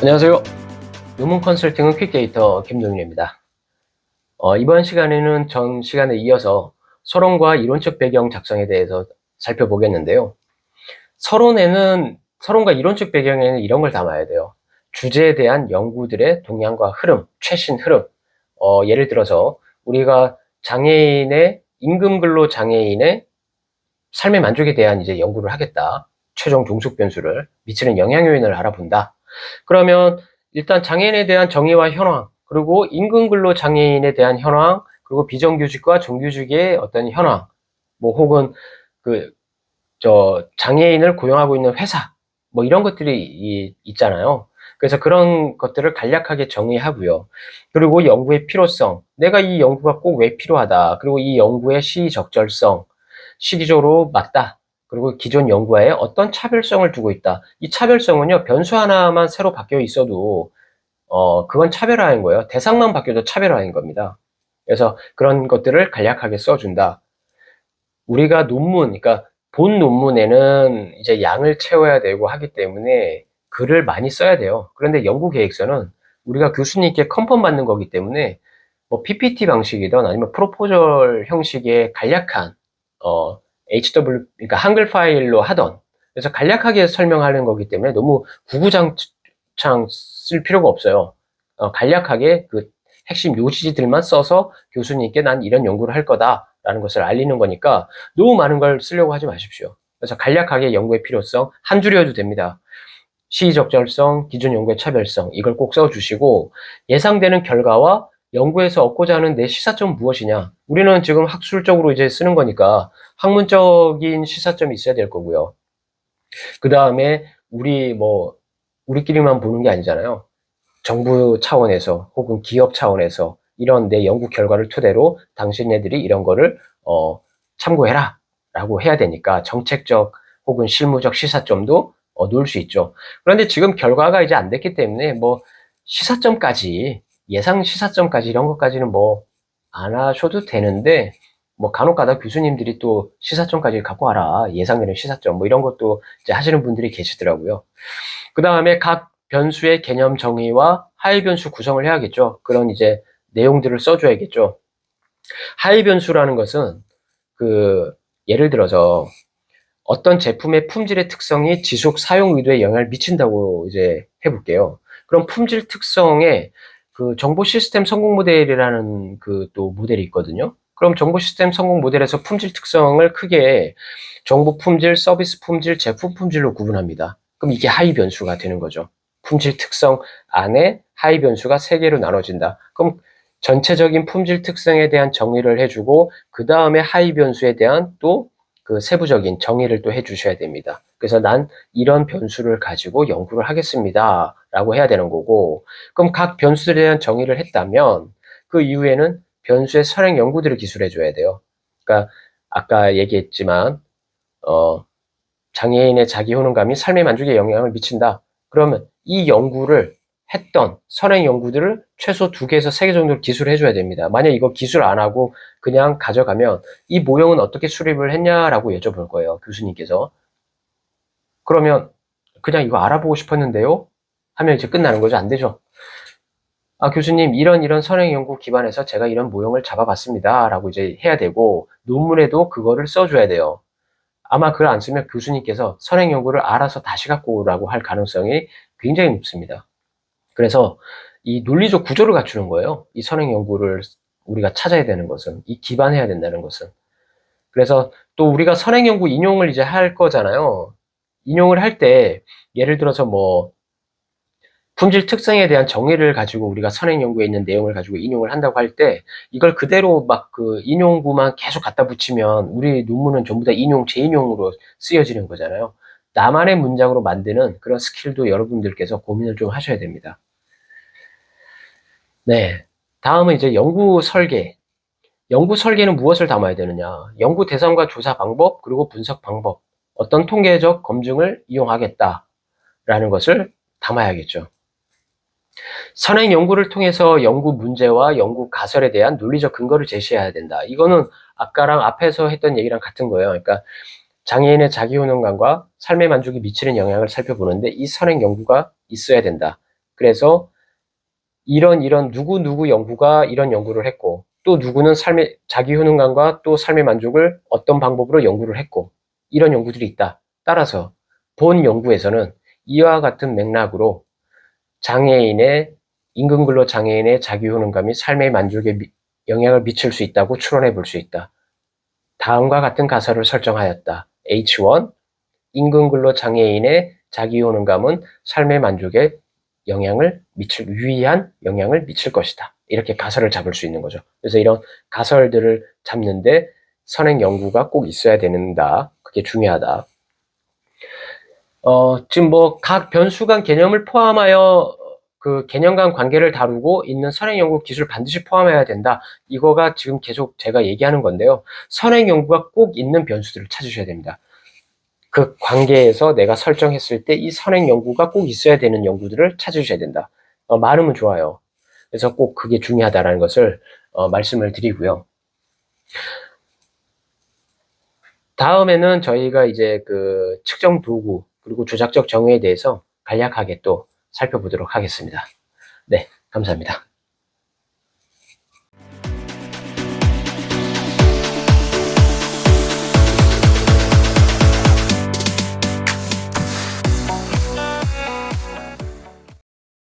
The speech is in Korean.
안녕하세요. 유문 컨설팅은 퀵데이터 김동윤입니다. 어, 이번 시간에는 전 시간에 이어서 서론과 이론적 배경 작성에 대해서 살펴보겠는데요. 서론에는 서론과 이론적 배경에는 이런 걸 담아야 돼요. 주제에 대한 연구들의 동향과 흐름, 최신 흐름. 어, 예를 들어서 우리가 장애인의 임금 근로 장애인의 삶의 만족에 대한 이제 연구를 하겠다. 최종 종속 변수를 미치는 영향 요인을 알아본다. 그러면 일단 장애인에 대한 정의와 현황, 그리고 임금근로 장애인에 대한 현황, 그리고 비정규직과 정규직의 어떤 현황, 뭐 혹은 그 저 장애인을 고용하고 있는 회사, 뭐 이런 것들이 이- 있잖아요. 그래서 그런 것들을 간략하게 정의하고요. 그리고 연구의 필요성, 내가 이 연구가 꼭 왜 필요하다. 그리고 이 연구의 시적절성, 시기적으로 맞다. 그리고 기존 연구와의 어떤 차별성을 두고 있다. 이 차별성은요, 변수 하나만 새로 바뀌어 있어도, 어, 그건 차별화인 거예요. 대상만 바뀌어도 차별화인 겁니다. 그래서 그런 것들을 간략하게 써준다. 우리가 논문, 그러니까 본 논문에는 이제 양을 채워야 되고 하기 때문에 글을 많이 써야 돼요. 그런데 연구 계획서는 우리가 교수님께 컨펌 받는 거기 때문에 뭐 PPT 방식이든 아니면 프로포절 형식의 간략한 어, HW, 그러니까 한글 파일로 하던 그래서 간략하게 설명하는 거기 때문에 너무 구구장창 쓸 필요가 없어요. 어, 간략하게 그 핵심 요지들만 써서 교수님께 난 이런 연구를 할 거다라는 것을 알리는 거니까 너무 많은 걸 쓰려고 하지 마십시오. 그래서 간략하게 연구의 필요성 한 줄이어도 됩니다. 시적절성, 기존 연구의 차별성 이걸 꼭 써주시고 예상되는 결과와 연구에서 얻고자 하는 내 시사점 무엇이냐? 우리는 지금 학술적으로 이제 쓰는 거니까 학문적인 시사점이 있어야 될 거고요. 그 다음에 우리 뭐 우리끼리만 보는 게 아니잖아요. 정부 차원에서 혹은 기업 차원에서 이런 내 연구 결과를 토대로 당신네들이 이런 거를 어, 참고해라 라고 해야 되니까 정책적 혹은 실무적 시사점도 어, 놓을 수 있죠. 그런데 지금 결과가 이제 안 됐기 때문에 뭐 시사점까지 예상 시사점까지 이런 것까지는 뭐 안 하셔도 되는데 뭐 간혹가다 교수님들이 또 시사점까지 갖고 와라 예상되는 시사점 뭐 이런 것도 이제 하시는 분들이 계시더라고요. 그 다음에 각 변수의 개념 정의와 하위 변수 구성을 해야겠죠. 그런 이제 내용들을 써줘야겠죠. 하위 변수라는 것은 그 예를 들어서 어떤 제품의 품질의 특성이 지속 사용 의도에 영향을 미친다고 이제 해볼게요. 그럼 품질 특성에 그 정보 시스템 성공 모델이라는 그 또 모델이 있거든요. 그럼 정보 시스템 성공 모델에서 품질 특성을 크게 정보 품질, 서비스 품질, 제품 품질로 구분합니다. 그럼 이게 하위 변수가 되는 거죠. 품질 특성 안에 하위 변수가 세 개로 나눠진다. 그럼 전체적인 품질 특성에 대한 정의를 해주고 그 다음에 하위 변수에 대한 또 그 세부적인 정의를 또 해주셔야 됩니다. 그래서 난 이런 변수를 가지고 연구를 하겠습니다. 라고 해야 되는 거고 그럼 각 변수에 대한 정의를 했다면 그 이후에는 변수의 선행 연구들을 기술해 줘야 돼요. 그러니까 아까 얘기했지만 어, 장애인의 자기 효능감이 삶의 만족에 영향을 미친다. 그러면 이 연구를 했던 선행 연구들을 최소 두 개에서 세 개 정도를 기술해 줘야 됩니다. 만약 이거 기술 안 하고 그냥 가져가면 이 모형은 어떻게 수립을 했냐라고 여쭤볼 거예요. 교수님께서. 그러면 그냥 이거 알아보고 싶었는데요. 하면 이제 끝나는 거죠. 안 되죠. 아, 교수님, 이런 이런 선행 연구 기반에서 제가 이런 모형을 잡아봤습니다. 라고 이제 해야 되고, 논문에도 그거를 써줘야 돼요. 아마 그걸 안 쓰면 교수님께서 선행 연구를 알아서 다시 갖고 오라고 할 가능성이 굉장히 높습니다. 그래서 이 논리적 구조를 갖추는 거예요. 이 선행 연구를 우리가 찾아야 되는 것은, 이 기반해야 된다는 것은. 그래서 또 우리가 선행 연구 인용을 이제 할 거잖아요. 인용을 할 때, 예를 들어서 뭐, 품질 특성에 대한 정의를 가지고 우리가 선행 연구에 있는 내용을 가지고 인용을 한다고 할 때 이걸 그대로 막 그 인용구만 계속 갖다 붙이면 우리 논문은 전부 다 인용 재인용으로 쓰여지는 거잖아요. 나만의 문장으로 만드는 그런 스킬도 여러분들께서 고민을 좀 하셔야 됩니다. 네. 다음은 이제 연구 설계. 연구 설계는 무엇을 담아야 되느냐? 연구 대상과 조사 방법, 그리고 분석 방법. 어떤 통계적 검증을 이용하겠다라는 것을 담아야겠죠. 선행 연구를 통해서 연구 문제와 연구 가설에 대한 논리적 근거를 제시해야 된다. 이거는 아까랑 앞에서 했던 얘기랑 같은 거예요. 그러니까 장애인의 자기 효능감과 삶의 만족이 미치는 영향을 살펴보는데 이 선행 연구가 있어야 된다. 그래서 이런 이런 누구 누구 연구가 이런 연구를 했고 또 누구는 삶의 자기 효능감과 또 삶의 만족을 어떤 방법으로 연구를 했고 이런 연구들이 있다. 따라서 본 연구에서는 이와 같은 맥락으로 장애인의 임금근로 장애인의 자기 효능감이 삶의 만족에 미- 영향을 미칠 수 있다고 추론해 볼 수 있다. 다음과 같은 가설을 설정하였다. H1 임금근로 장애인의 자기 효능감은 삶의 만족에 영향을 미칠 유의한 영향을 미칠 것이다. 이렇게 가설을 잡을 수 있는 거죠. 그래서 이런 가설들을 잡는데 선행 연구가 꼭 있어야 된다. 그게 중요하다. 어, 지금 뭐 각 변수 간 개념을 포함하여 그 개념 간 관계를 다루고 있는 선행 연구 기술 반드시 포함해야 된다. 이거가 지금 계속 제가 얘기하는 건데요. 선행 연구가 꼭 있는 변수들을 찾으셔야 됩니다. 그 관계에서 내가 설정했을 때 이 선행 연구가 꼭 있어야 되는 연구들을 찾으셔야 된다. 어, 많으면 좋아요. 그래서 꼭 그게 중요하다라는 것을 어, 말씀을 드리고요. 다음에는 저희가 이제 그 측정 도구 그리고 조작적 정의에 대해서 간략하게 또 살펴보도록 하겠습니다. 네, 감사합니다.